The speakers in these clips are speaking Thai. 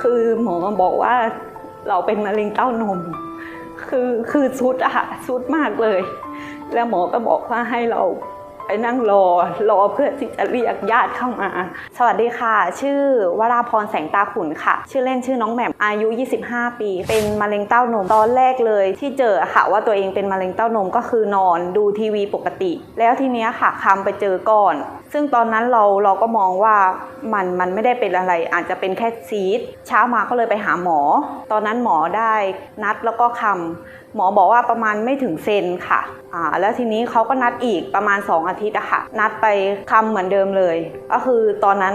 คือหมอบอกว่าเราเป็นมะเร็งเต้านม คือคือสุดอะค่ะสุดมากเลย แล้วหมอก็บอกว่าให้เราไปนั่งรอรอเพื่อที่จะเรียกญาติเข้ามา สวัสดีค่ะ ชื่อวราพรแสงตาขุนค่ะ ชื่อเล่นชื่อน้องแหม่มอายุ 25 ปี เป็นมะเร็งเต้านมตอนแรกเลย ที่เจอค่ะว่าตัวเองเป็นมะเร็งเต้านมก็คือนอนดูทีวีปกติ แล้วทีเนี้ยค่ะคำไปเจอก่อนซึ่งตอนนั้นเราเราก็มองว่ามันมันไม่ได้เป็นอะไร อาจจะเป็นแค่ซีดเช้ามาก็เลยไปหาหมอ ตอนนั้นหมอได้นัดแล้วก็คำหมอบอกว่าประมาณไม่ถึงเซนค่ะอ่าแล้วทีนี้เขาก็นัดอีกประมาณ 2 อาทิตย์อะค่ะ นัดไปคำเหมือนเดิมเลย ก็คือตอนนั้น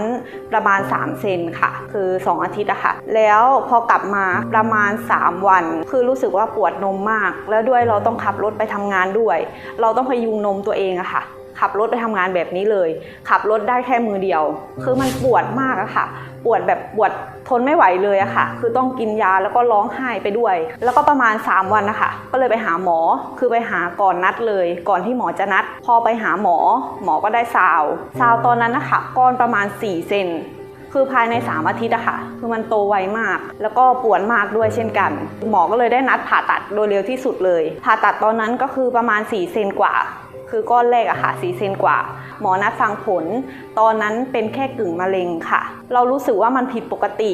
ประมาณ 3 เซนค่ะ คือ 2 อาทิตย์อะค่ะ แล้วพอกลับมาประมาณ 3 วัน คือรู้สึกว่าปวดนมมาก แล้วด้วยเราต้องขับรถไปทำงานด้วย เราต้องพยุงนมตัวเองอะค่ะ ขับรถไปทำงานแบบนี้เลย ขับรถได้แค่มือเดียว คือมันปวดมากอะค่ะ ปวดแบบปวดทนไม่ไหวเลยอะค่ะ คือต้องกินยาแล้วก็ร้องไห้ไปด้วย แล้วก็ประมาณ 3 วันนะคะ ก็เลยไปหาหมอ คือไปหาก่อนนัดเลย ก่อนที่หมอจะนัด พอไปหาหมอ หมอก็ได้ซาว ซาวตอนนั้นนะคะก้อนประมาณ 4 เซนคือภายใน 3 อาทิตย์อะค่ะ คือมันโตไวมาก แล้วก็ปวดมากด้วยเช่นกัน หมอก็เลยได้นัดผ่าตัดโดยเร็วที่สุดเลย ผ่าตัดตอนนั้นก็คือประมาณ 4 เซนกว่า คือก้อนแรกอะค่ะ4เซนกว่า หมอนัดฟังผล ตอนนั้นเป็นแค่กึ่งมะเร็งค่ะ เรารู้สึกว่ามันผิดปกติ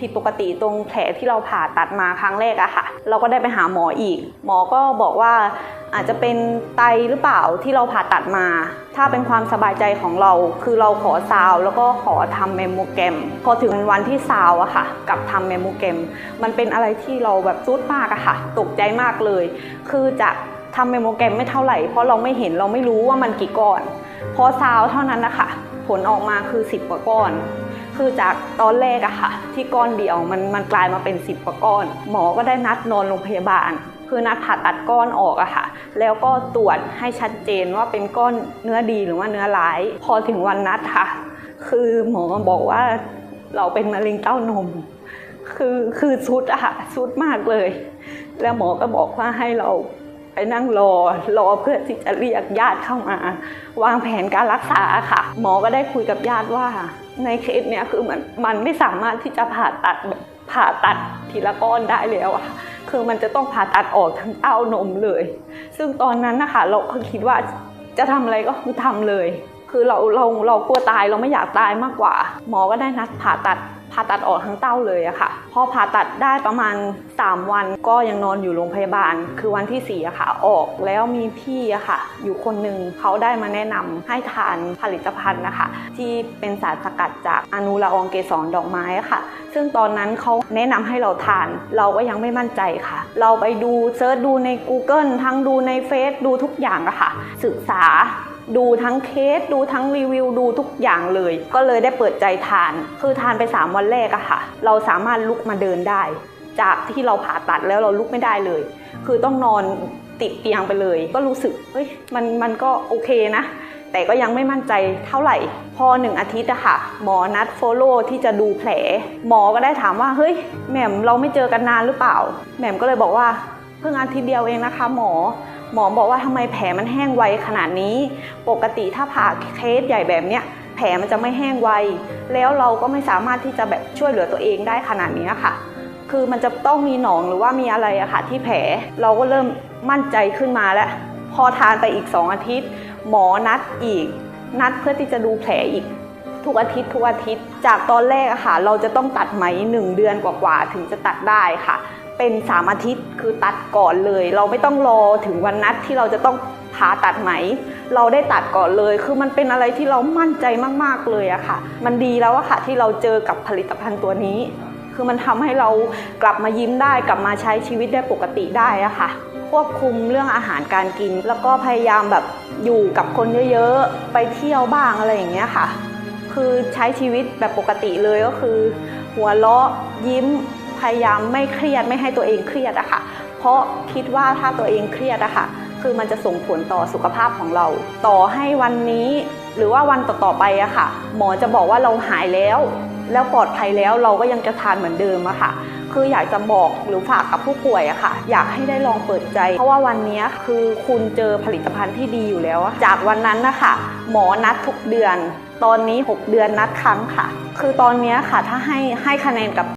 ผิดปกติตรงแผลที่เราผ่าตัดมาครั้งแรกอะค่ะ เราก็ได้ไปหาหมออีก หมอก็บอกว่าอาจจะเป็นไตหรือเปล่าที่เราผ่าตัดมา ถ้าเป็นความสบายใจของเรา คือเราขอซาวแล้วก็ขอทำเมมโมแกรม พอถึงวันที่ซาวอะค่ะ กับทำเมมโมแกรม มันเป็นอะไรที่เราแบบซุดมากอะค่ะ ตกใจมากเลย คือจะ ทำเมโมแกรมไม่เท่าไหร่ เพราะเราไม่เห็นเราไม่รู้ว่ามันกี่ก้อนพอซาวเท่านั้นนะคะผลออกมาคือ 10 กว่าก้อน คือจากตอนแรกอะค่ะ ที่ก้อนเดียวมันมันกลายมาเป็น 10 กว่าก้อน หมอก็ได้นัดนอนโรงพยาบาล คือนัดผ่าตัดก้อนออกอะค่ะ แล้วก็ตรวจให้ชัดเจนว่าเป็นก้อนเนื้อดีหรือว่าเนื้อร้าย พอถึงวันนัดค่ะ คือหมอบอกว่าเราเป็นมะเร็งเต้านม คือคือสุดอะค่ะสุดมากเลย แล้วหมอก็บอกว่าให้เรา ไปนั่งรอรอเพื่อที่จะเรียกญาติเข้ามา วางแผนการรักษาค่ะ หมอก็ได้คุยกับญาติว่า ในเคสเนี้ยคือมือนมันไม่สามารถที่จะผ่าตัดแบบผ่าตัดทีละก้อนได้แล้วอะคือมันจะต้องผ่าตัดออกทั้งเต้านมเลย ซึ่งตอนนั้นนะคะเราก็คิดว่าจะทำอะไรก็คือทำเลย คือเราเราเรากลัวตายเราไม่อยากตายมากกว่า หมอก็ได้นัดผ่าตัด ผ่าตัดออกทั้งเต้าเลยอะค่ะ พอผ่าตัดได้ประมาณ 3 วันก็ยังนอนอยู่โรงพยาบาล คือวันที่4อะค่ะ ออกแล้วมีพี่อะค่ะ อยู่คนหนึ่งเขาได้มาแนะนำให้ทานผลิตภัณฑ์นะคะ ที่เป็นสารสกัดจากอนุละอองเกสรดอกไม้ค่ะ ซึ่งตอนนั้นเขาแนะนำให้เราทาน เราก็ยังไม่มั่นใจค่ะ เราไปดูเซิร์ชดูใน Google ทั้งดูในเฟซดูทุกอย่างอะค่ะ ศึกษา ดูทั้งเคสดูทั้งรีวิวดูทุกอย่างเลย ก็เลยได้เปิดใจทาน คือทานไป 3 วันแรกอะค่ะ เราสามารถลุกมาเดินได้ จากที่เราผ่าตัดแล้วเราลุกไม่ได้เลย คือต้องนอนติดเตียงไปเลย ก็รู้สึกเฮ้ยมันมันก็โอเคนะ แต่ก็ยังไม่มั่นใจเท่าไหร่ พอหนึ่งอาทิตย์อะค่ะ หมอนัดโฟโล่ที่จะดูแผล หมอก็ได้ถามว่าเฮ้ยแหม่มเราไม่เจอกันนานหรือเปล่าแหม่มก็เลยบอกว่าเพิ่งอาทิตย์เดียวเองนะคะ หมอ หมอบอกว่าทำไมแผลมันแห้งไวขนาดนี้ ปกติถ้าผ่าเคสใหญ่แบบเนี้ยแผลมันจะไม่แห้งไว แล้วเราก็ไม่สามารถที่จะแบบช่วยเหลือตัวเองได้ขนาดนี้ค่ะ คือมันจะต้องมีหนองหรือว่ามีอะไรอะค่ะ ที่แผลเราก็เริ่มมั่นใจขึ้นมาแล้ว พอทานไปอีก 2 อาทิตย์ หมอนัดอีก นัดเพื่อที่จะดูแผลอีก ทุกอาทิตย์ทุกอาทิตย์ จากตอนแรกอะค่ะ เราจะต้องตัดไหม 1 เดือนกว่าๆถึงจะตัดได้ค่ะ เป็น3อาทิตย์คือตัดก่อนเลย เราไม่ต้องรอถึงวันนัดที่เราจะต้องผ่าตัดไหม เราได้ตัดก่อนเลย คือมันเป็นอะไรที่เรามั่นใจมากๆเลยอะค่ะ มันดีแล้วอะค่ะที่เราเจอกับผลิตภัณฑ์ตัวนี้ คือมันทำให้เรากลับมายิ้มได้ กลับมาใช้ชีวิตได้ปกติได้อะค่ะ ควบคุมเรื่องอาหารการกิน แล้วก็พยายามแบบอยู่กับคนเยอะๆ ไปเที่ยวบ้างอะไรอย่างเงี้ยค่ะ คือใช้ชีวิตแบบปกติเลยก็คือ หัวเราะยิ้ม พยายามไม่เครียดไม่ให้ตัวเองเครียดอะค่ะ เพราะคิดว่าถ้าตัวเองเครียดอะค่ะ คือมันจะส่งผลต่อสุขภาพของเรา ต่อให้วันนี้หรือว่าวันต่อๆไปอะค่ะ หมอจะบอกว่าเราหายแล้ว แล้วปลอดภัยแล้วเราก็ยังจะทานเหมือนเดิมอะค่ะ คืออยากจะบอกหรือฝากกับผู้ป่วยอะค่ะ อยากให้ได้ลองเปิดใจ เพราะว่าวันนี้คือคุณเจอผลิตภัณฑ์ที่ดีอยู่แล้ว จากวันนั้นนะคะหมอนัดทุกเดือน ตอนนี้ 6 เดือนนัดครั้งค่ะ คือตอนนี้ค่ะถ้าให้ให้คะแนนกับ